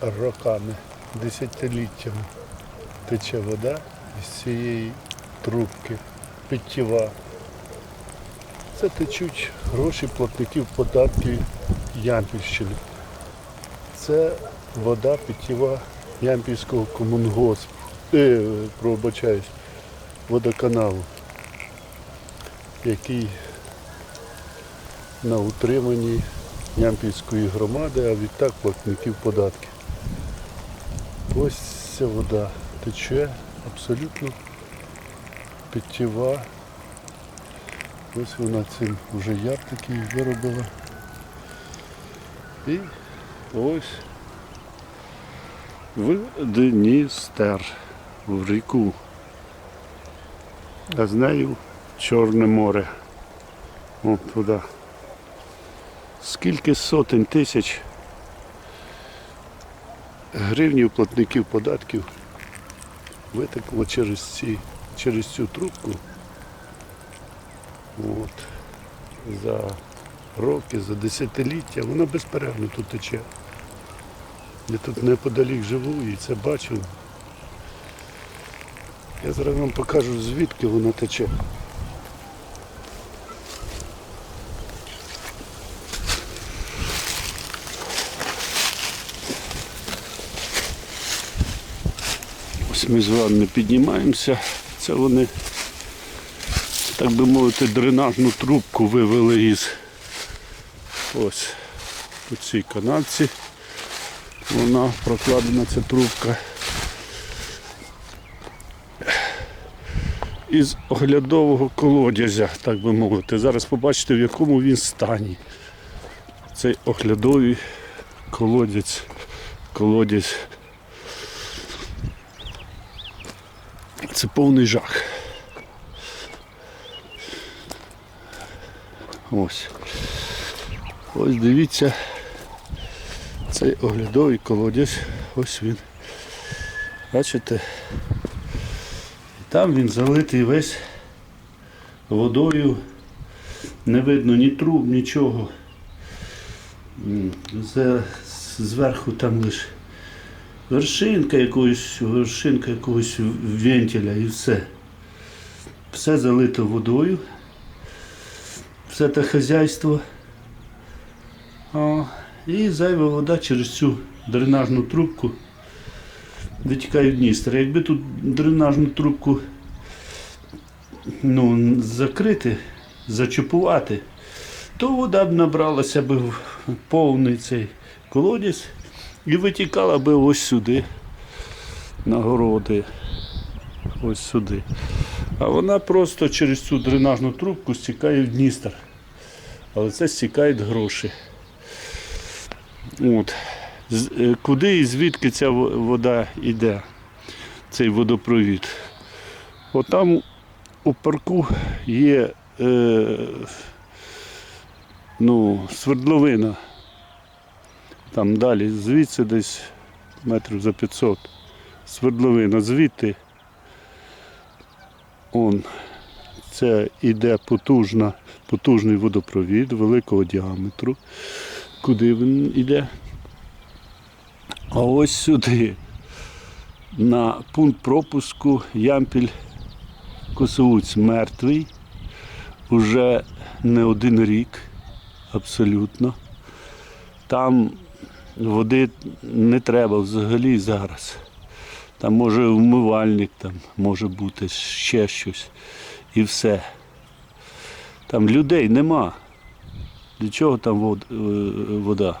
роками, десятиліттями тече вода із цієї трубки, питтєва. Це течуть гроші платників податків Ямпільщини. Це вода питтєва Ямпільського комунгоспу. Е, пробачаюсь, водоканалу, який на утриманні Ямпільської громади, а відтак платників податків. Ось ця вода тече абсолютно питтєва. Ось вона цим вже яр такий виробила. І ось в Дністер, в ріку. А з нею Чорне море. От туди. Скільки сотень тисяч гривнів платників податків витекло через, ці, через цю трубку. От. За роки, за десятиліття. Вона безперервно тут тече. Я тут неподалік живу і це бачу. Я зараз вам покажу звідки вона тече. Ось ми з вами піднімаємося. Це вони, так би мовити, дренажну трубку вивели із ось у цій канавці. Вона прокладена ця трубка. Із оглядового колодязя, так би мовити. Зараз побачите, в якому він стані. Цей оглядовий колодязь, колодязь. Це повний жах. Ось. Ось дивіться. Цей оглядовий колодязь. Ось він. Бачите? І там він залитий весь водою. Не видно ні труб, нічого. Зверху там лише вершинка якогось, вершинка якогось вентиля і все. Все залито водою. Все те хазяйство. І зайва вода через цю дренажну трубку витікає в Дністер. Якби тут дренажну трубку ну, закрити, зачупувати, то вода б набралася б в повний цей колодязь і витікала би ось сюди, на городи. Ось сюди. А вона просто через цю дренажну трубку стікає в Дністер. Але це стікають гроші. От. Е, Куди і звідки ця вода йде, цей водопровід? От там у парку є е, ну, свердловина. Там далі, звідси десь метрів за 500. Свердловина, звідти он, це іде потужна, потужний водопровід великого діаметру. Куди він іде? А ось сюди, на пункт пропуску Ямпіль Косоуць мертвий. Уже не один рік, абсолютно. Там води не треба взагалі зараз. Там може вмивальник, там може бути ще щось. І все. Там людей нема. Для чого там е, вода?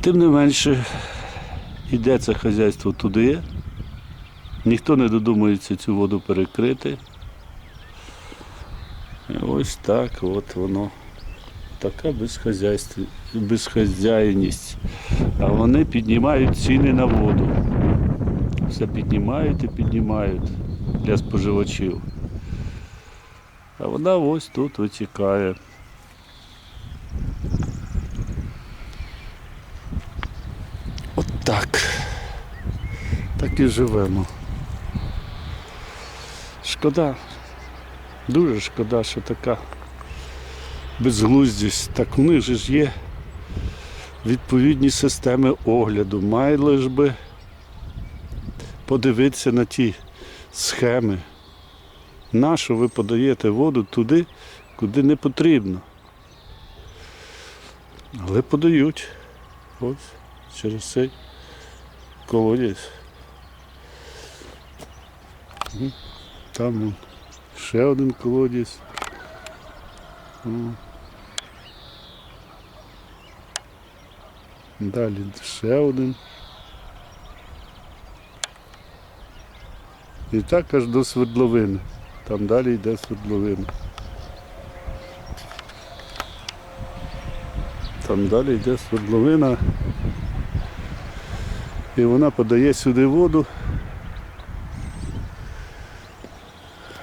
Тим не менше, йде це хазяйство туди. Ніхто не додумується цю воду перекрити. І ось так от воно. Така безхазяйність. А вони піднімають ціни на воду. Все піднімають і піднімають для споживачів. А вона ось тут витікає. От так. Так і живемо. Шкода. Дуже шкода, що така безглуздість. Так у них ж є відповідні системи огляду. Має лиш би подивитися на ті схеми. Нащо ви подаєте воду туди, куди не потрібно. Але подають. Ось через цей колодязь. Там ще один колодязь. Далі ще один. І так аж до свердловини. Там далі йде свердловина. Там далі йде свердловина. І вона подає сюди воду.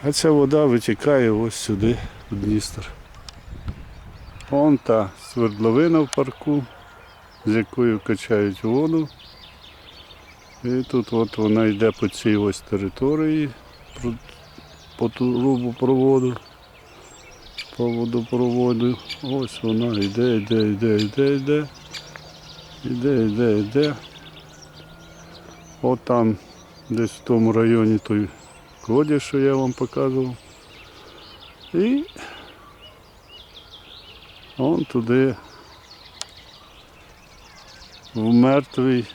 А ця вода витікає ось сюди, в Дністер. Вон та свердловина в парку, з якою качають воду. І тут от вона йде по цій ось території, по трубопроводу, по водопроводу. Ось вона йде, йде, йде, йде, йде. Йде, йде, йде. От там десь в тому районі той колодязь, що я вам показував. І он туди в мертвий,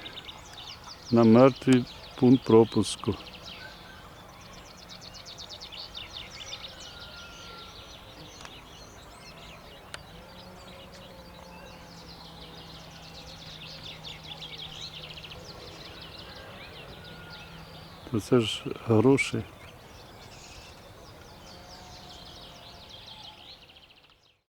на мертвий пункт пропуску. Це ж гроші.